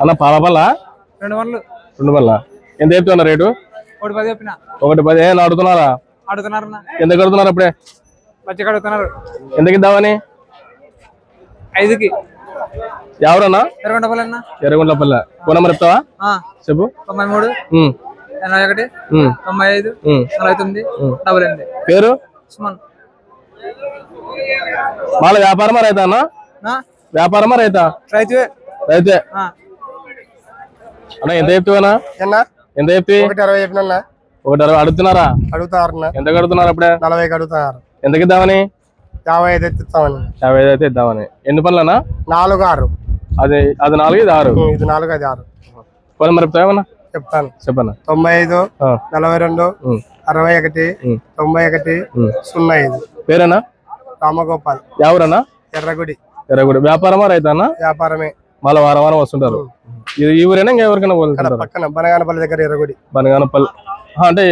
అన్న పాల పళ్ళ రెండు వందలు. రెండు పళ్ళ ఎంత చెప్తున్నా రేటు? ఒకటి పది చెప్పిన. ఒకటి పది. ఏం అడుగుతున్నారా? అడుగుతున్నారు ఎంత కడుతున్నారు అప్పుడే? మంచిగా అడుగుతున్నారు. ఎంతకి ఇద్దామని ఐదుకి. ఎవరన్నా? డబ్బులు అన్న ఎర్రగుంట్ల పల్లె ఫోన్ నెంబర్ చెప్తావా? ఆ, చెప్పు. తొంభై మూడు. ఎనభై ఒకటి. తొంభై ఐదు. నలభై తొమ్మిది. డబుల్ ఎనిమిది. పేరు? ఉస్మాన్ వాళ్ళ వ్యాపారమా రైతా అన్న? వ్యాపారమా రైతా? రైతే. ఆ, అన్న ఎంత చెప్తావనా ఎంత చెప్తే ఒకటి అరవై చెప్పిన ఒకటి అరవై అడుగుతున్నారా? అడుగుతారు ఎంత కడుతున్నారు అప్పుడే? నలభైకి అడుగుతారు ఎంతకి ఇద్దామని? యాభై ఐదు ఎత్తిస్తామని. యాభై ఐదు అయితే ఇద్దామని. ఎన్ని పనులనా నాలుగు ఆరు. అది అది నాలుగు ఇది ఆరు? ఇది నాలుగు అది ఆరు. ఫోన్ నెంబర్ చెప్తావా చెప్తాను. చెప్పన్నా. తొంభై ఐదు నలభై రెండు అరవై ఒకటి తొంభై ఒకటి. సున్నా ఐదు. పేరేనా రామగోపాల్. ఎవరన్నా? ఎర్రగుడి. ఎర్రగుడి. వ్యాపారమా రైతానా వ్యాపారమే. మళ్ళీ వారం వారం వస్తుంటారు. ఇది ఈ ఊరేనా ఇంకా ఎవరికైనా వెళ్తుంటారు పక్కన బనగానపల్లి దగ్గర ఎర్రగుడి. బనగానపల్లి. అంటే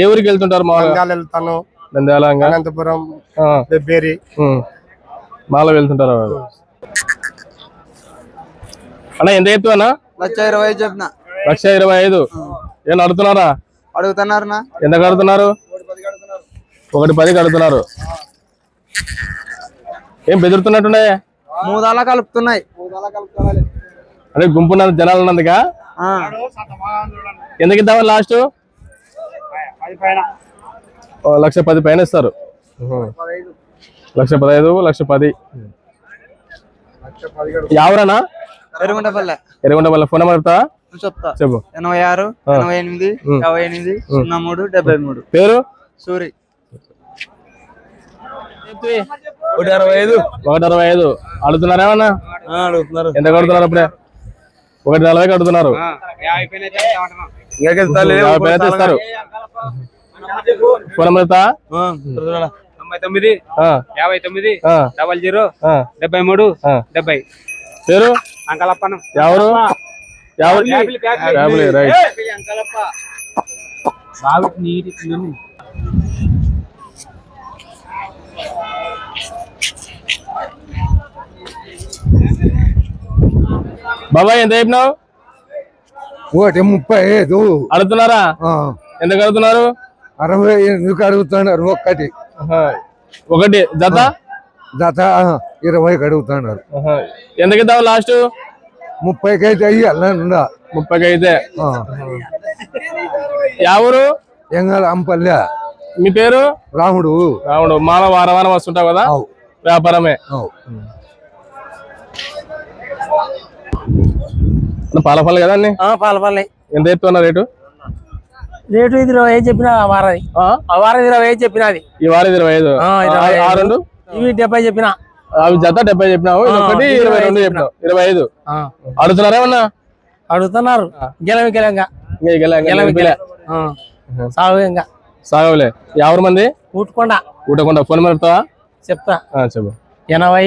ఏ ఊరికి వెళ్తుంటారు మామూలుగా? వెళ్తాను. నంద్యాల ఇంకా అనంతపురం బెబ్బేరి. మాలో వెళ్తుంటారు వాళ్ళు. అన్న ఎంత చెప్తావన్నా లక్ష ఇరవై ఐదు చెప్పిన. లక్ష ఇరవై ఐదు. ఏం అడుగుతున్నారా? అడుగుతున్నారు ఎంత కడుతున్నారు? ఒకటి పది కడుతున్నారు. ఏం బెదురుతున్నట్టుండే మూదాలా కలుపుతున్నాయి. అంటే గుంపు ఉన్నంత జనాలు ఉన్నందుక? ఆ, ఎందుకు ఇద్దామని లాస్ట్? లక్ష పది పైన ఇస్తారు. లక్ష పదహైదు లక్ష పది. ఎవరన్నా ఎర్రగుంటపల్లె ఎరగొండ వాళ్ళ ఫోన్ నెంబర్ నువ్వు చెప్తా. చెప్పు. ఎనభై ఆరు ఎనభై ఎనిమిది. యాభై ఎనిమిది సున్నా మూడు డెబ్బై మూడు. పేరు? సూరి. ఒకటి అరవై ఐదు. ఒకటి అరవై ఐదు. అడుగుతున్నారా ఏమన్నా? అడుగుతున్నారు. ఎంత కడుతున్నారు అప్పుడే? ఒకటి నలభై కడుతున్నారు. ఇస్తారు ఫోన్ నెంబర్? తొంభై తొమ్మిది యాభై తొమ్మిది డబల్ జీరో డెబ్బై మూడు. డెబ్బై. పేరు? అంకలప్పనం. ఎవరు? రైట్. బాబాయ్ ఎంత చెప్పినావు? ఒకటి ముప్పై ఐదు. అడుగుతున్నారా? ఆ, ఎంత కడుతున్నారు అరవై ఎందుకు అడుగుతున్నారు? ఒక్కటి. ఒకటి. జత? జత ఇరవైకి అడుగుతున్నారు. ఎంతకి ఇద్దాం లాస్ట్? ముప్పైకి అయితే అయ్యాలండా ముప్పైకి అయితే ఎవరు ఎంగళ అంపల్లె. మీ పేరు? రాముడు. రాముడు. మాల వారం వారం వస్తుంటావు కదా? వ్యాపారమే. అవు పాల పళ్ళు కదా అన్ని? పాలపల్లి ఎంత చెప్తున్నా రేటు? రేటు ఇది ఇరవై ఐదు చెప్పిన వారది. ఆ? ఆ వారం ఇరవై ఐదు చెప్పినది ఈ వారం ఇరవై ఐదు. రెండు? ఇవి డెబ్బై చెప్పిన. అవి జత డెబ్బై చెప్పినావు ఒకటి ఇరవై రెండు చెప్పినావు. ఇరవై ఐదు. అడుగుతున్నారా ఏమన్నా? అడుగుతున్నారు. గెలవి గెలంగా. ఇంకా గెల- ఇంకా గెలవి నిలిపిలే. సాగు ఇంకా సాగవులే ఎవరు మంది? ఊటుకొండ. ఊటకుండా. ఫోన్ చెప్తావా? చెప్తా. చెప్పు. ఎనభై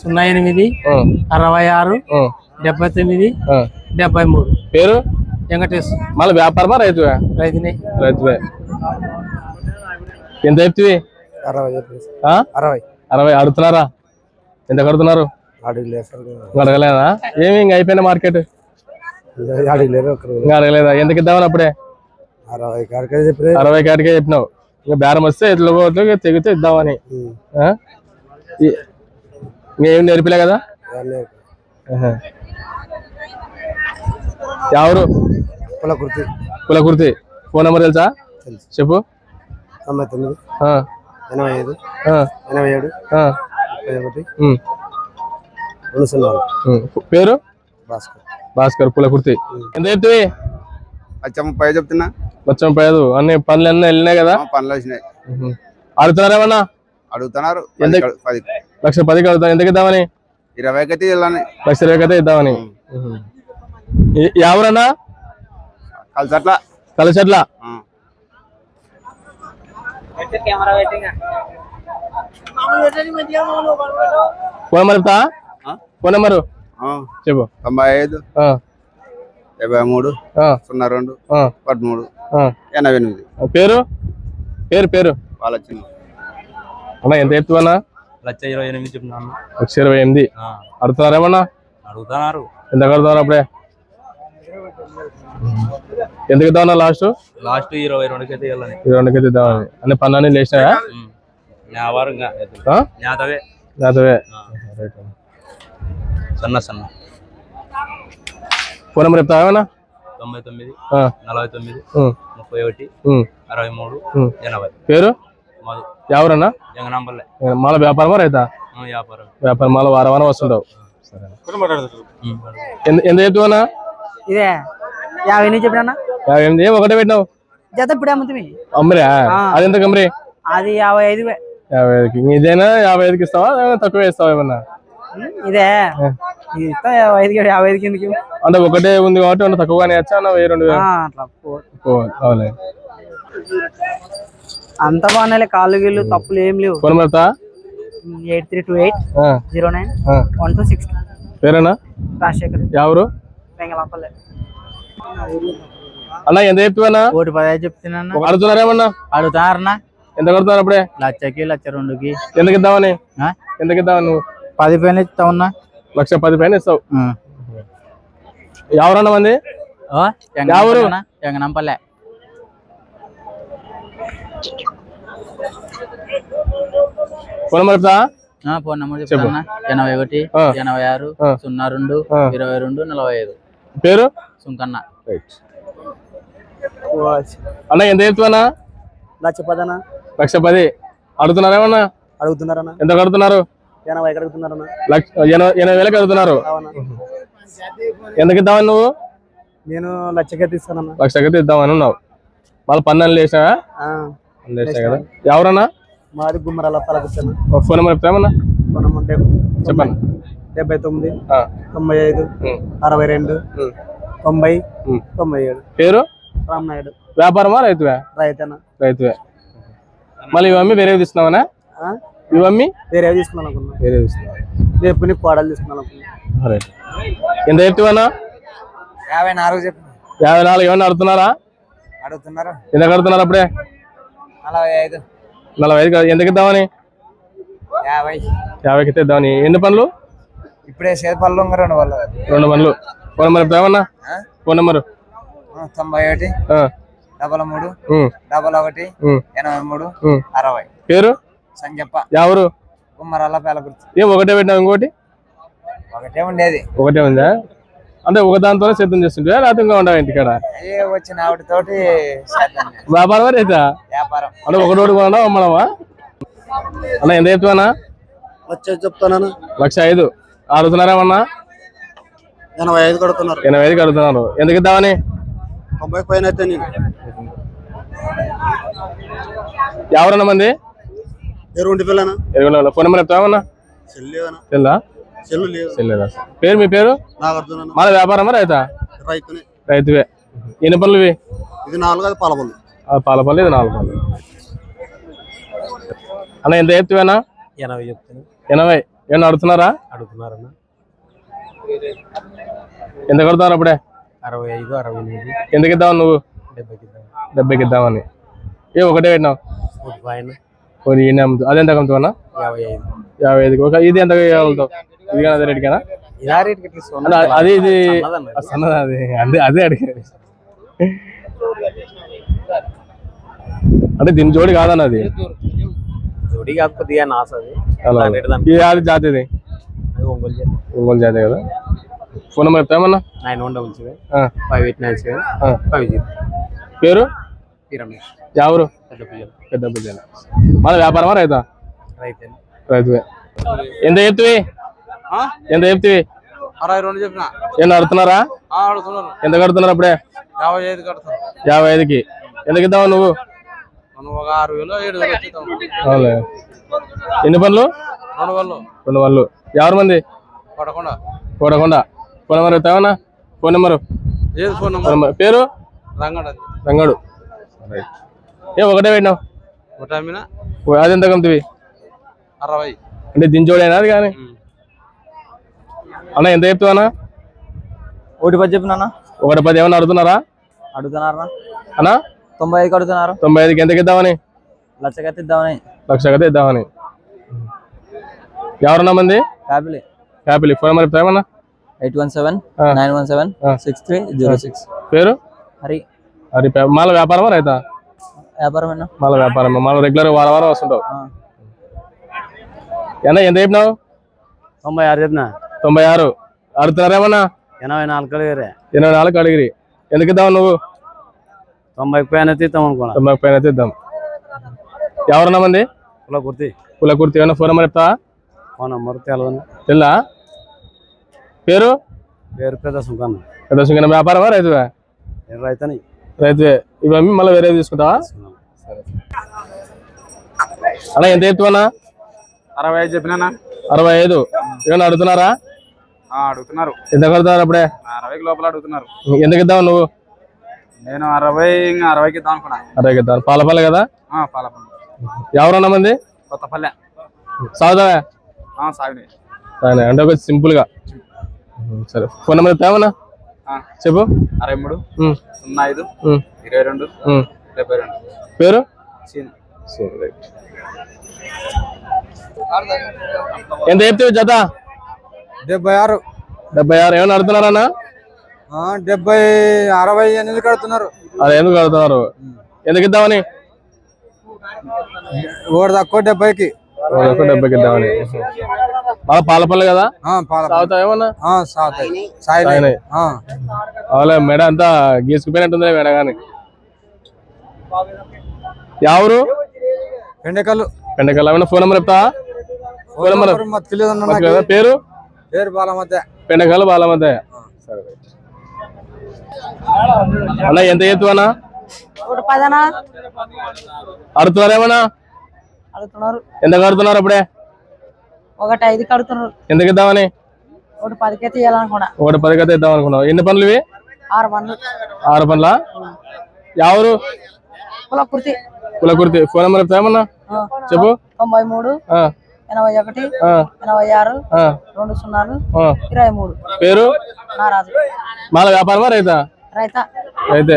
సున్నా ఎనిమిది అరవై ఆరు డెబ్బై తొమ్మిది. డెబ్బై మూడు. పేరు? వెంకటేష్. మళ్ళీ వ్యాపారమా రైతువే? రైతుని. రైతువే. ఎంత చెప్తివి? అరవై? అరవై. అరవై. అడుగుతున్నారా? ఎంత కడుతున్నారు అడగలేదు? ఏమి ఇంకా అయిపోయిన మార్కెట్? అడగలేదు ఇంకా అడగలేదా? ఎందుకు ఇద్దామని అప్పుడే? అరవై కాడికి చెప్పి అరవై కాటికే చెప్పినావు. ఇంకా బేరం వస్తే ఎట్లా పోతే తెగితే ఇద్దామని. ఇంకేం నేర్పిలే కదా. ఎవరు? కుల కుర్తి కుల కుర్తి ఫోన్ నెంబర్ తెలుసా. చెప్పు. తొంభై తొమ్మిది ఎనభై ఐదు ఎనభై ఏడు. ముప్పై ఒకటి రెండు సున్నా. పేరు? భాస్కర్. భాస్కర్ కుల కుర్తి ఎంత చెప్తివి? లక్ష ముప్పై చెప్తున్నా. లక్షం ముప్పై ఐదు అన్ని పనులు అన్నీ వెళ్ళినాయి కదా? పనులు వచ్చినాయి. అడుగుతున్నారు కడు- పది లక్ష పదికి అడుగుతాను ఎందుకు ఇద్దామని? ఇరవై కట్టి వెళ్ళాలి. లక్ష ఇరవై అయితే ఇద్దామని. ఎవరన్నా? కలిసట్లా కలిసట్ల. ఫోన్ నెంబర్ చెప్తా? Phone number? చెప్పు. తొంభై ఐదు డెబ్బై మూడు సున్నా రెండు పదమూడు ఆ. ఎనభై ఎనిమిది పేరు? పేరు పేరు? వాళ్ళ చిన్న అన్నా ఎంత చెప్తావన్నా లక్ష ఇరవై ఎనిమిది చెప్తున్నాను లక్ష ఇరవై ఎనిమిది. అడుగుతున్నారేమన్నా? అడుగుతున్నారు. ఎంత కడుతున్నారు అప్పుడే? ఎందుకు ఇద్దామన్నా లాస్ట్? లాస్ట్ ఇరవై రెండుకి అయితే వెళ్ళాలి ఈ రెండుకి ఇద్దామని అన్ని పనులన్నీ లేచినాయా? వ్యాపారంగా ఆ? నేతవే లేకపోతే సన్న సన్న. ఫోన్ నెంబర్ చెప్తావా ఏమన్నా? తొంభై తొమ్మిది నలభై తొమ్మిది ముప్పై ఒకటి అరవై మూడు. ఎనభై. పేరు? మధు. ఎవరన్నా? జంగనాంపల్లె. మాల వ్యాపారమా రైతా? వ్యాపారం. వ్యాపారం మాల వారం వారం వస్తుంటావు. ఎంత- ఎంత చెప్తావన్నా? ఇదే? యాభై నుంచి చెప్పినా ఏంది ఒకటే పెట్టినావు? జత ఇప్పుడు అమ్ముతుంది అమ్మరా? అది ఎంత కమ్మరి అది యాభై ఐదు. యాభై ఐదుకి. ఇదేనా? యాభై ఐదుకి ఇస్తావా? తక్కువ ఇస్తావా ఏమన్నా? ఇదే. యాభై ఐదుకి యాభై ఐదుకి ఎందుకు అంటే ఒకటే ఉంది కాబట్టి తక్కువగానే వచ్చా వెయ్యి రెండు వేలు? అంత బాగున్నాయి కాళ్ళు గీళ్ళు తప్పులు ఏం లేవు. ఫోన్ పెడతా eight three two eight zero nine. One two six. పేరేనా? Rajasekhar. ఎవరు వెంగళపల్లె అన్న ఎంత చెప్తావన్నా ఒకటి పదహైదు చెప్తున్నా అడుగుతున్నారేమన్నా? అడుగుతారన్నా. ఎంత కొడుతున్నారు అప్పుడే? లచ్చకి లచ్చ రెండుకి. ఎందుకు ఇద్దామని? ఎందుకు ఇద్దామని నువ్వు? పది పైన ఇస్తా ఉన్నా లక్ష పది పైన ఇస్తావు. ఎవరన్నా మంది? ఎవరు? ఎంగనంపల్లె ఫోన్ నెంబర్ చెప్తా ఫోన్ నెంబర్ చెప్తానా ఎనభై ఒకటి ఆ. ఎనభై ఆరు. సున్నా రెండు. ఇరవై రెండు నలభై ఐదు. పేరు? సుంకన్న. అన్న ఎంత చెప్తావన్నా లక్ష పదనా లక్ష పది అడుగుతున్నారేమన్నా అడుగుతున్నారన్నా. ఎంత కడుతున్నారు ఎనభై ఎక్కడ అడుగుతున్నారన్నా లక్ష ఎనభై వేలకు అడుగుతున్నారు ఎందుకు ఇద్దామని నువ్వు? నేను లక్షకే తీస్తానన్నా లక్షకి ఇద్దామని ఉన్నావు. మళ్ళీ పన్నెండు లేచినావా పన్నెండు కదా. ఎవరన్నా? మాది గుమ్మరాల పలకొచ్చాను ఫోన్ నెంబర్ చెప్తామన్నా మనం అంటే చెప్పండి డెబ్బై తొమ్మిది తొంభై ఐదు అరవై రెండు తొంభై. తొంభై ఏడు. పేరు? రామనాయుడు. వ్యాపారమా రైతువే? రైతేనా రైతువే. మళ్ళీ ఇవి అమ్మి వేరేవి తీసుకున్నావనా ఆ? ఇవి అమ్మి? వేరే తీసుకున్నాను అనుకున్నా. వేరే తీసుకున్నావు రేపు నీకు కోడలు తీసుకున్నాను అనుకున్నా. ఎంత చెప్తావన్నా యాభై నాలుగు చెప్పు. యాభై నాలుగు ఏమన్నా అడుగుతున్నారా? అడుగుతున్నారు. ఎంత కడుతున్నారు అప్పుడే? నలభై ఐదు. నలభై ఐదు. ఎందుకు ఇద్దామని? యాభై. యాభైకి ఇద్దామని. ఎన్ని పనులు ఇప్పుడే పళ్ళు రెండు వాళ్ళు రెండు పనులు ఫోన్ నెంబర్ చెప్తామన్నా ఫోన్ నెంబరు? తొంభై ఒకటి ఆ, డబల్ మూడు డబల్ ఒకటి ఎనభై మూడు. అరవై. పేరు? సంజప్ప. ఎవరు కుమ్మరాల పేలకుర్తి ఏం ఒకటే పెట్టినావు ఇంకోటి? ఒకటే ఉండేది. ఒకటే ఉందా? అంటే ఒక దాంతోనే సిద్ధం చేస్తుంటే లేకపోతే ఇంకా ఉండవు ఇంటికాడ? వచ్చిన ఆవిడతోటి చేద్దాం నేను. వ్యాపారం అయితే? వ్యాపారం. అంటే ఒక రోడ్డు కొనడా అమ్మడమా? అన్న ఎంత చెప్తావన్నా వచ్చేది చెప్తాను లక్ష ఐదు. అడుగుతున్నారేమన్నా ఎనభై ఐదు కొడుతున్నారు. ఎనభై ఐదుకి అడుగుతున్నారు ఎందుకు ఇద్దామని? తొంభై పైన అయితే నేను. ఎవరన్నా మంది? ఎరువుంటి పిల్లనా? ఎరువుల ఫోన్ నెంబర్ చెప్తామన్నా చెల్లి తెల్లా చెల్లు లేదు. తెల్లేదా పేరు మీ పేరు? నాగార్జున మన వ్యాపారమా రైతా? రైతునే. రైతువే. ఎన్ని పనులు ఇవి? ఇది నాలుగు అది పాలపల్లి. ఆ పాల ఇది నాలుగు పళ్ళు అన్న ఎంత చెప్తావేనా? ఎనభై చెప్తాను. ఎనభై. ఏమన్నా అడుగుతున్నారా? అడుగుతున్నారన్న. ఎంత కడుతున్నారు అప్పుడే? అరవై ఐదు అరవై ఎనిమిది. ఎందుకు ఇద్దావు నువ్వు? డెబ్బైకి డెబ్బైకి ఇద్దామని. ఏ ఒకటే పెట్టినావు? ఒక ఈయన అమ్ముతావు అది ఎంత అమ్ముతావన్నా యాభై ఐదు. యాభై ఐదుకి. ఒక ఇది ఎంత అమ్ముతావు ఇది కానీ అదే రేటుకేనా అది ఇది సన్నది అది? అదే అదే అడిగారు అంటే దీని జోడి కాదన్న అది. జోడి కాకపోతే నాస అది. ఇది అది జాతి ఇది? ఒంగోలు జాతి. కదా. ఫోన్ నెంబర్ చెప్తామన్నా నైన్ వన్ డబుల్ సెవెన్ ఆ, ఫైవ్ ఎయిట్ నైన్ సెవెన్ ఆ. Five zero. పేరు? ఎవరు పెద్ద బుజ్జన మన వ్యాపారమా రైతా? రైతే రైతువే. ఎంత చెప్తివి? ఎంత చెప్తివి? అరవై రెండు చెప్పిన. ఏం అడుగుతున్నారా? ఎంత కడుతున్నారు అప్పుడే? యాభై ఐదు కడతారు యాభై ఐదుకి. ఎందుకు ఇద్దామా నువ్వు? ఒక ఆరు వేలు ఏడు వేలు ఎన్ని పనులు? రెండు వాళ్ళు ఎవరి మంది? కోడకొండ ఫోన్ నెంబర్ చెప్తావన్నా ఫోన్ నెంబరు? పేరు? రంగడు ఏ ఒకటే పెట్టినావు? అది ఎంత కమ్మివి అరవై. అంటే దించోడైనా అది కానీ? అన్న ఎంత చెప్తావన్నా ఒకటి పది చెప్పినా ఒకటి పది ఏమన్నా అడుగుతున్నారా? అడుగుతున్నారా? అన్నా? తొంభై ఐదుకి అడుగుతున్నారు. తొంభై ఐదుకి ఎంతకి ఇద్దామని? లక్షకైతే ఇద్దామని లక్ష కదే ఇద్దామని ఎవరన్నా మంది యాపిల్ హ్యాపీలీ phone number చెప్తామన్నా eight one seven. Nine one seven. Six three zero six. పేరు? హరి. అది మాల వ్యాపారమా రైతా? వ్యాపారమేనా? మాల వ్యాపారం మాల రెగ్యులర్ వారం వారం వస్తుంటావు. ఆ. ఎంత ఎంత చెప్పినావు? తొంభై ఆరు చెప్పిన. తొంభై ఆరు. అడుగుతున్నారేమన్నా ఎనభై నాలుగు కలిగారే ఎనభై నాలుగు అడిగిరి. ఎందుకు ఇద్దాం నువ్వు? తొంభైకి పైన తీద్దాం అనుకున్నా. తొంభై పైన అయితే ఇద్దాం ఎవరన్నా మంది? కుల కుర్తి. కుల కుర్తి. ఏమన్నా ఫోన్ నెంబర్ చెప్తావా? ఫోన్ నెంబర్ తెలవని తెల్లా పేరు? పేరు పెద్ద సుఖాన్ని పెద్ద సింగన వ్యాపారమా రైతువా? రైతని? రైతువే. ఇవి అమ్మి మళ్ళీ వేరే తీసుకుంటావా? అన్నా ఎంత ఎత్తువన్నా అరవై ఐదు చెప్పినా అరవై ఐదు. ఏమన్నా అడుగుతున్నారా? అడుగుతున్నారు. ఎంత కడుతున్నారు అప్పుడే? అరవైకి లోపల అడుగుతున్నారు. ఎందుకు ఇద్దాం నువ్వు? నేను అరవై ఇంకా అరవైకి ఇద్దాం అనుకున్నా. అరవైకి ఇద్దాం. పాలపల్లి కదా? పాలపల్లి ఎవరన్నా మంది? కొత్తపల్లె. సాగుదావా సాగుని అంటే ఒక సింపుల్. గా సరే. ఫోన్ నెంబర్ తేవనా చెప్పు. అరవై మూడు సున్నా ఐదు ఇరవై రెండు. డెబ్బై రెండు. పేరు. ఎంత చెప్తావు జత? డెబ్బై ఆరు. డెబ్బై ఆరు. ఏమైనా అడుగుతున్నారన్నా డెబ్బై అరవై ఎనిమిది కడుతున్నారు. అది ఎందుకు అడుగుతున్నారు ఎందుకు ఇద్దామని? ఓడి తక్కువ డెబ్బైకి. డెబ్బైకి ఇద్దామని. పాలపల్లి కదా? ఏమన్నా. అవులే మెడ అంతా గీసుకుపోయినట్టుంది మెడ కానీ ఎవరు బెండకాయలు పెండకల్ ఏమైనా ఫోన్ నెంబర్ చెప్తావా? Phone number? పేరు? పేరు బాల మధ్య పెండకల్ బాల మధ్య సరే. అన్న ఎంత ఎత్తు అన్న? ఒకటి పదనా? అడుగుతున్నారు. ఏమన్నా అడుగుతున్నారు ఎంత కడుతున్నారు అప్పుడే? ఒకటి ఐదు కడుతున్నారు ఎందుకు ఇద్దామని? ఒకటి ఒకటి ఇద్దాం అనుకున్నావు ఎన్ని పనులు ఇవి? ఆరు పనులు. ఆరు పనుల? ఎవరు కుల కుర్తి కులకుర్తి. ఫోన్ నెంబర్ చెప్పు. తొంభై మూడు ఎనభై ఒకటి ఎనభై ఆరు రెండు సున్నాలు ఆ. ఇరవై మూడు. పేరు? నారాజు. మాల వ్యాపారమా రైతా? రైతా. అయితే